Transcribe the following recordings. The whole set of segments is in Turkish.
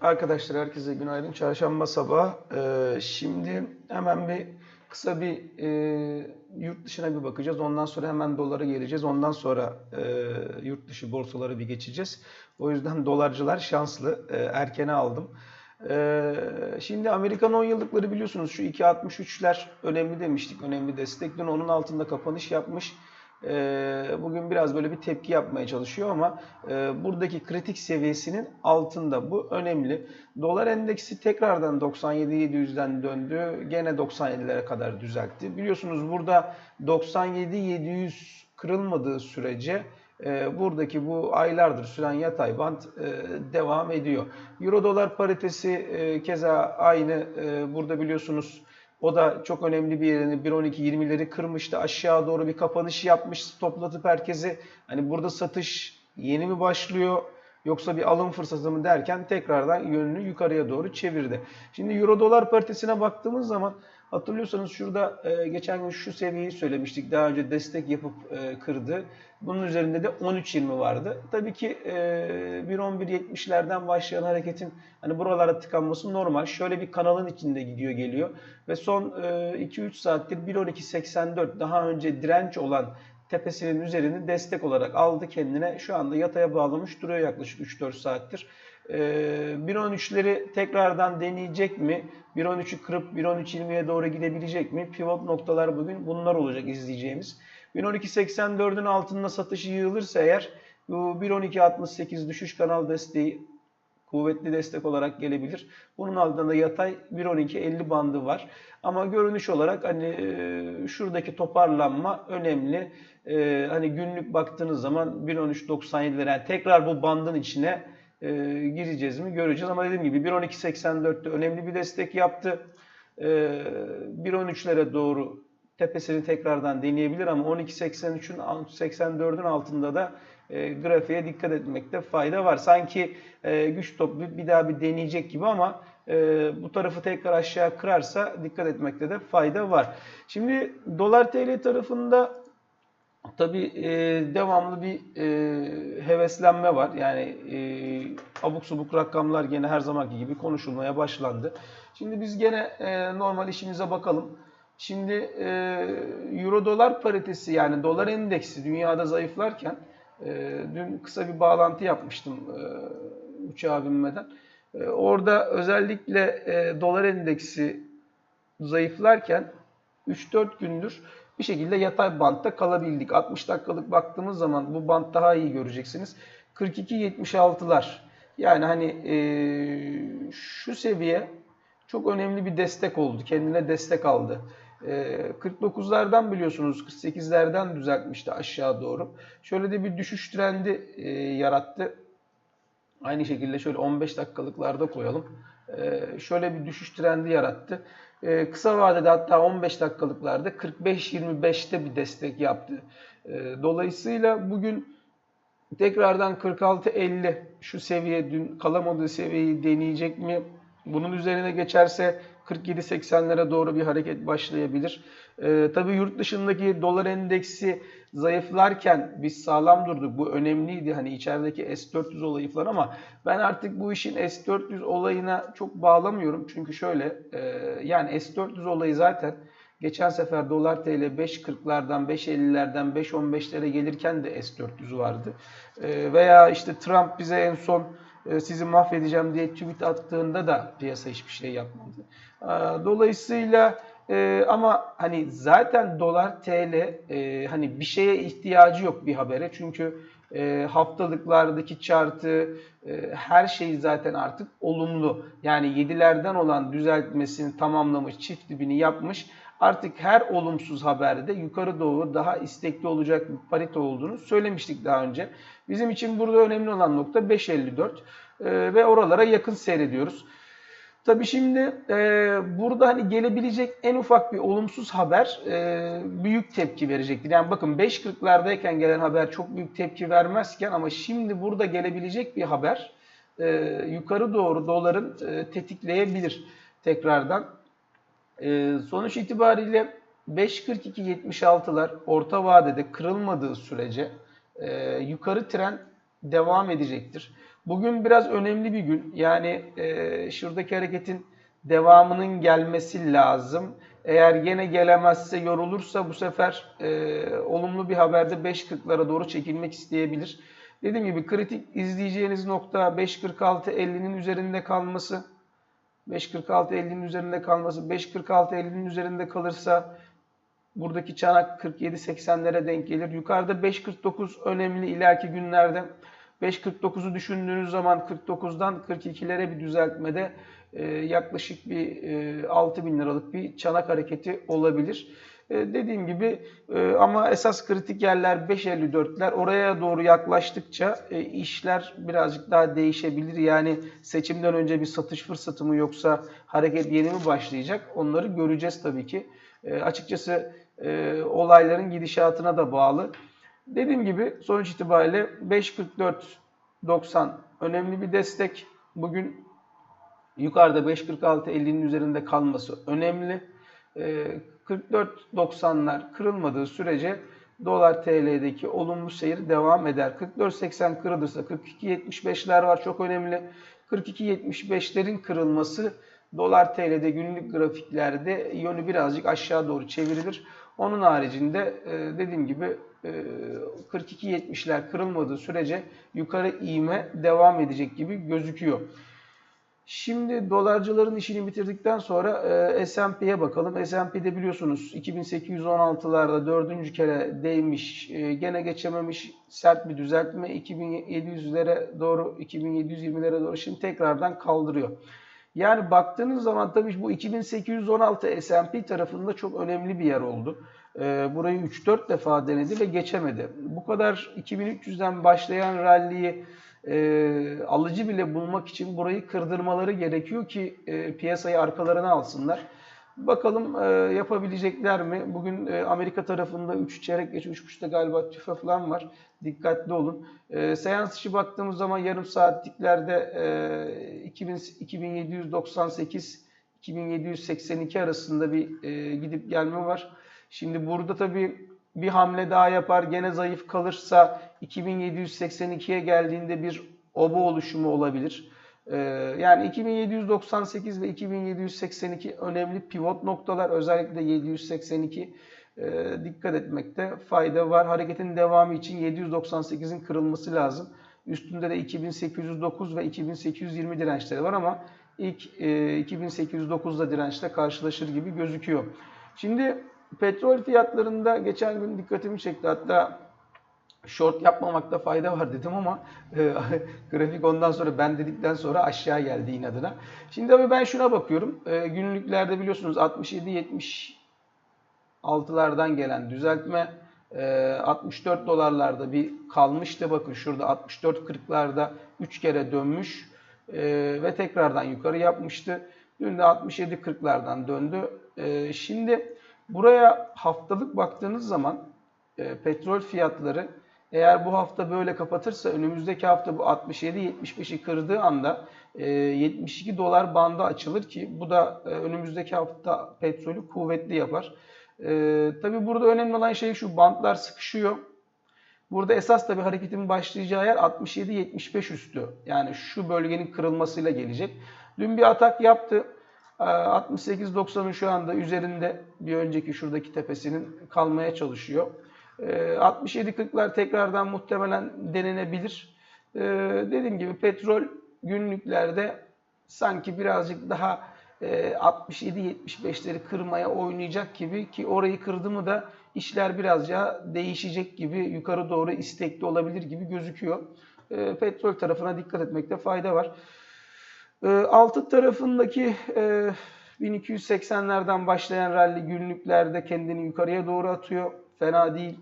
Arkadaşlar herkese günaydın. Çarşamba sabah. Ee, şimdi hemen bir kısa bir e, yurt dışına bir bakacağız. Ondan sonra hemen dolara geleceğiz. Ondan sonra e, yurt dışı borsalara bir geçeceğiz. O yüzden dolarcılar şanslı. E, erkene aldım. E, şimdi Amerikan 10 yıllıkları biliyorsunuz şu 2.63'ler önemli demiştik. Önemli destek. Dün onun altında kapanış yapmış. Ee, bugün biraz böyle bir tepki yapmaya çalışıyor ama e, buradaki kritik seviyesinin altında. Bu önemli. Dolar endeksi tekrardan 97.700'den döndü. Gene 97'lere kadar düzeltti. Biliyorsunuz burada 97.700 kırılmadığı sürece e, buradaki bu aylardır süren yatay band e, devam ediyor. Euro dolar paritesi keza aynı. Burada biliyorsunuz o da çok önemli bir yerini 1.12-20'leri kırmıştı. Aşağı doğru bir kapanış yapmış toplatıp herkesi. Hani burada satış yeni mi başlıyor yoksa bir alım fırsatı mı derken tekrardan yönünü yukarıya doğru çevirdi. Şimdi Euro dolar paritesine baktığımız zaman hatırlıyorsanız şurada e, geçen gün şu seviyeyi söylemiştik. Daha önce destek yapıp e, kırdı. Bunun üzerinde de 13.20 vardı. Tabii ki e, 1.11.70'lerden başlayan hareketin hani buralara tıkanması normal. Şöyle bir kanalın içinde gidiyor geliyor. Ve son e, 2-3 saattir 1.12.84 daha önce direnç olan tepesinin üzerini destek olarak aldı kendine. Şu anda yataya bağlamış duruyor yaklaşık 3-4 saattir. Ee, 1.13'leri tekrardan deneyecek mi? 1.13'ü kırıp 1.13.20'ye doğru gidebilecek mi? Pivot noktalar bugün bunlar olacak izleyeceğimiz. 1.12.84'ün altında satışı yığılırsa eğer bu 1.12.68 düşüş kanal desteği kuvvetli destek olarak gelebilir. Bunun altında da yatay 1.12.50 bandı var. Ama görünüş olarak hani e, şuradaki toparlanma önemli. E, hani günlük baktığınız zaman 1.13.97'lere yani tekrar bu bandın içine e, gireceğiz mi göreceğiz. Ama dediğim gibi 1.12.84'te önemli bir destek yaptı. E, 1.13'lere doğru tepesini tekrardan deneyebilir ama 12.83'ün 84'ün altında da e, grafiğe dikkat etmekte fayda var. Sanki e, güç toplu bir daha bir deneyecek gibi ama e, bu tarafı tekrar aşağı kırarsa dikkat etmekte de fayda var. Şimdi dolar TL tarafında tabi e, devamlı bir e, heveslenme var. Yani e, abuk subuk rakamlar gene her zamanki gibi konuşulmaya başlandı. Şimdi biz gene e, normal işimize bakalım. Şimdi e, euro dolar paritesi yani dolar endeksi dünyada zayıflarken e, dün kısa bir bağlantı yapmıştım e, uçağa binmeden. E, orada özellikle e, dolar endeksi zayıflarken 3-4 gündür bir şekilde yatay bantta kalabildik. 60 dakikalık baktığımız zaman bu bant daha iyi göreceksiniz. 42-76'lar yani hani e, şu seviye çok önemli bir destek oldu. Kendine destek aldı. 49'lardan biliyorsunuz 48'lerden düzeltmişti aşağı doğru. Şöyle de bir düşüş trendi e, yarattı. Aynı şekilde şöyle 15 dakikalıklarda koyalım. E, şöyle bir düşüş trendi yarattı. E, kısa vadede hatta 15 dakikalıklarda 45-25'te bir destek yaptı. dolayısıyla bugün tekrardan 46-50 şu seviye dün kalamadığı seviyeyi deneyecek mi? Bunun üzerine geçerse 47-80'lere doğru bir hareket başlayabilir. Ee, tabii yurt dışındaki dolar endeksi zayıflarken biz sağlam durduk. Bu önemliydi. Hani içerideki S400 olayı falan ama ben artık bu işin S400 olayına çok bağlamıyorum. Çünkü şöyle e, yani S400 olayı zaten geçen sefer dolar TL 5.40'lardan 5.50'lerden 5.15'lere gelirken de S400 vardı. E, veya işte Trump bize en son e, sizi mahvedeceğim diye tweet attığında da piyasa hiçbir şey yapmadı. E, dolayısıyla e, ama hani zaten dolar TL hani bir şeye ihtiyacı yok bir habere. Çünkü haftalıklardaki chartı her şey zaten artık olumlu. Yani 7'lerden olan düzeltmesini tamamlamış, çift dibini yapmış. Artık her olumsuz haberde yukarı doğru daha istekli olacak bir parite olduğunu söylemiştik daha önce. Bizim için burada önemli olan nokta 5.54 e, ve oralara yakın seyrediyoruz. Tabi şimdi e, burada hani gelebilecek en ufak bir olumsuz haber e, büyük tepki verecektir. Yani bakın 5.40'lardayken gelen haber çok büyük tepki vermezken ama şimdi burada gelebilecek bir haber e, yukarı doğru doların e, tetikleyebilir tekrardan. E, sonuç itibariyle 5.42.76'lar orta vadede kırılmadığı sürece e, yukarı tren devam edecektir. Bugün biraz önemli bir gün. Yani e, şuradaki hareketin devamının gelmesi lazım. Eğer gene gelemezse, yorulursa bu sefer e, olumlu bir haberde 5.40'lara doğru çekilmek isteyebilir. Dediğim gibi kritik izleyeceğiniz nokta 5.46-50'nin üzerinde kalması. 5.46-50'nin üzerinde kalması. 5.46-50'nin üzerinde kalırsa buradaki çanak 47-80'lere denk gelir. Yukarıda 5.49 önemli ileriki günlerde. 5.49'u düşündüğünüz zaman 49'dan 42'lere bir düzeltmede e, yaklaşık bir e, 6 bin liralık bir çanak hareketi olabilir. E, dediğim gibi e, ama esas kritik yerler 5.54'ler. Oraya doğru yaklaştıkça e, işler birazcık daha değişebilir. Yani seçimden önce bir satış fırsatı mı yoksa hareket yeni mi başlayacak? Onları göreceğiz tabii ki. Açıkçası olayların gidişatına da bağlı. Dediğim gibi sonuç itibariyle 5.44.90 önemli bir destek. Bugün yukarıda 5.46.50'nin üzerinde kalması önemli. Ee, 44.90'lar kırılmadığı sürece dolar TL'deki olumlu seyir devam eder. 44.80 kırılırsa 42.75'ler var çok önemli. 42.75'lerin kırılması dolar TL'de günlük grafiklerde yönü birazcık aşağı doğru çevrilir. Onun haricinde e, dediğim gibi e, 42.70'ler kırılmadığı sürece yukarı iğme devam edecek gibi gözüküyor. Şimdi dolarcıların işini bitirdikten sonra e, S&P'ye bakalım. S&P'de biliyorsunuz 2816'larda dördüncü kere değmiş, e, gene geçememiş sert bir düzeltme 2700'lere doğru, 2720'lere doğru şimdi tekrardan kaldırıyor. Yani baktığınız zaman tabii bu 2816 S&P tarafında çok önemli bir yer oldu. Ee, burayı 3-4 defa denedi ve geçemedi. Bu kadar 2300'den başlayan ralliyi e, alıcı bile bulmak için burayı kırdırmaları gerekiyor ki e, piyasayı arkalarına alsınlar. Bakalım e, yapabilecekler mi? Bugün e, Amerika tarafında 3 çeyrek geç 3.5'ta galiba tüfe falan var. Dikkatli olun. E, seans içi baktığımız zaman yarım saatliklerde e, 2000, 2798 2782 arasında bir e, gidip gelme var. Şimdi burada tabii bir hamle daha yapar. Gene zayıf kalırsa 2782'ye geldiğinde bir oba oluşumu olabilir. Ee, yani 2798 ve 2782 önemli pivot noktalar. Özellikle 782 e, dikkat etmekte fayda var. Hareketin devamı için 798'in kırılması lazım. Üstünde de 2809 ve 2820 dirençleri var ama ilk e, 2809'da dirençle karşılaşır gibi gözüküyor. Şimdi petrol fiyatlarında geçen gün dikkatimi çekti. Hatta short yapmamakta fayda var dedim ama e, grafik ondan sonra ben dedikten sonra aşağı geldi inadına. Şimdi tabii ben şuna bakıyorum. E, günlüklerde biliyorsunuz 67-76'lardan gelen düzeltme e, 64 dolarlarda bir kalmıştı. Bakın şurada 64-40'larda 3 kere dönmüş e, ve tekrardan yukarı yapmıştı. Dün de 67-40'lardan döndü. E, şimdi buraya haftalık baktığınız zaman e, petrol fiyatları eğer bu hafta böyle kapatırsa önümüzdeki hafta bu 67-75'i kırdığı anda 72 e, dolar bandı açılır ki bu da e, önümüzdeki hafta petrolü kuvvetli yapar. E, tabii burada önemli olan şey şu bantlar sıkışıyor. Burada esas tabii hareketin başlayacağı yer 67-75 üstü. Yani şu bölgenin kırılmasıyla gelecek. Dün bir atak yaptı. 68-90'ın şu anda üzerinde bir önceki şuradaki tepesinin kalmaya çalışıyor. 67-40'lar ee, tekrardan muhtemelen denenebilir. Ee, dediğim gibi petrol günlüklerde sanki birazcık daha 67-75'leri e, kırmaya oynayacak gibi ki orayı kırdı mı da işler birazca değişecek gibi yukarı doğru istekli olabilir gibi gözüküyor. Ee, petrol tarafına dikkat etmekte fayda var. Altı tarafındaki 1280'lerden e, başlayan rally günlüklerde kendini yukarıya doğru atıyor. Fena değil.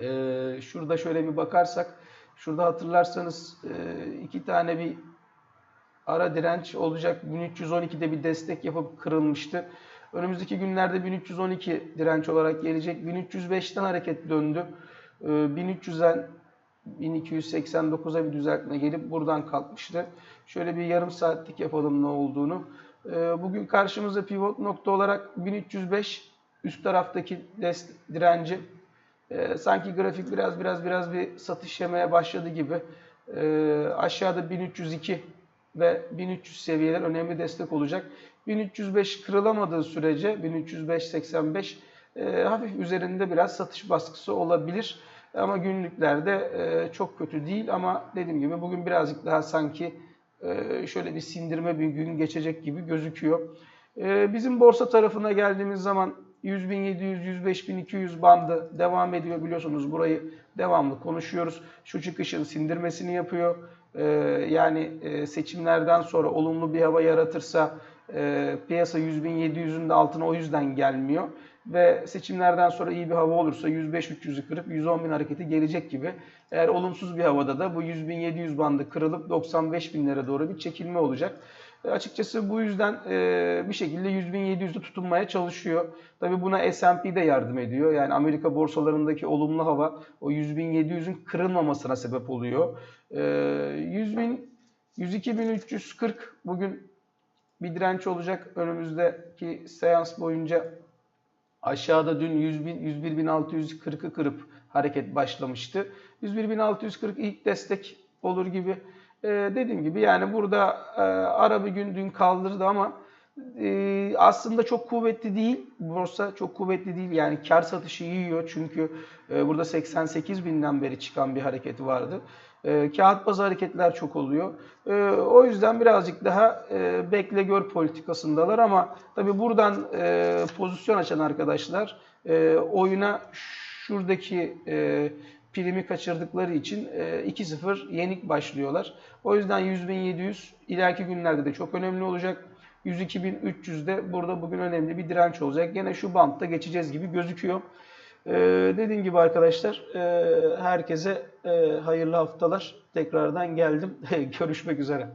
Ee, şurada şöyle bir bakarsak, şurada hatırlarsanız e, iki tane bir ara direnç olacak. 1312'de bir destek yapıp kırılmıştı. Önümüzdeki günlerde 1312 direnç olarak gelecek. 1305'ten hareket döndü. Ee, 1300'den 1289'a bir düzeltme gelip buradan kalkmıştı. Şöyle bir yarım saatlik yapalım ne olduğunu. Ee, bugün karşımıza pivot nokta olarak 1305 üst taraftaki direnci e, sanki grafik biraz biraz biraz bir satış yemeye başladı gibi. Ee, aşağıda 1302 ve 1300 seviyeler önemli destek olacak. 1305 kırılamadığı sürece 1305-85 e, hafif üzerinde biraz satış baskısı olabilir. Ama günlüklerde e, çok kötü değil ama dediğim gibi bugün birazcık daha sanki e, şöyle bir sindirme bir gün geçecek gibi gözüküyor. E, bizim borsa tarafına geldiğimiz zaman 100.700-105.200 bandı devam ediyor biliyorsunuz burayı devamlı konuşuyoruz. Şu çıkışın sindirmesini yapıyor. Yani seçimlerden sonra olumlu bir hava yaratırsa e, piyasa 100.700'ün de altına o yüzden gelmiyor. Ve seçimlerden sonra iyi bir hava olursa 105-300'ü kırıp 110.000 hareketi gelecek gibi. Eğer olumsuz bir havada da bu 100.700 bandı kırılıp 95.000'lere doğru bir çekilme olacak. E, açıkçası bu yüzden e, bir şekilde 100.700'de tutunmaya çalışıyor. Tabi buna S&P de yardım ediyor. Yani Amerika borsalarındaki olumlu hava o 100.700'ün kırılmamasına sebep oluyor. E, 100.000 102.340 bugün bir direnç olacak önümüzdeki seans boyunca. Aşağıda dün 100.000 101.640'ı kırıp hareket başlamıştı. 101.640 ilk destek olur gibi. Ee, dediğim gibi yani burada e, ara gün dün kaldırdı ama e, aslında çok kuvvetli değil. Borsa çok kuvvetli değil. Yani kar satışı yiyor çünkü e, burada 88 binden beri çıkan bir hareketi vardı. E, kağıt bazı hareketler çok oluyor. E, o yüzden birazcık daha e, bekle gör politikasındalar ama tabi buradan e, pozisyon açan arkadaşlar e, oyuna şuradaki e, primi kaçırdıkları için e, 2-0 yenik başlıyorlar. O yüzden 100.700 ileriki günlerde de çok önemli olacak. 102.300 de burada bugün önemli bir direnç olacak. Gene şu bantta geçeceğiz gibi gözüküyor. Ee, dediğim gibi arkadaşlar e, herkese e, hayırlı haftalar. Tekrardan geldim. Görüşmek üzere.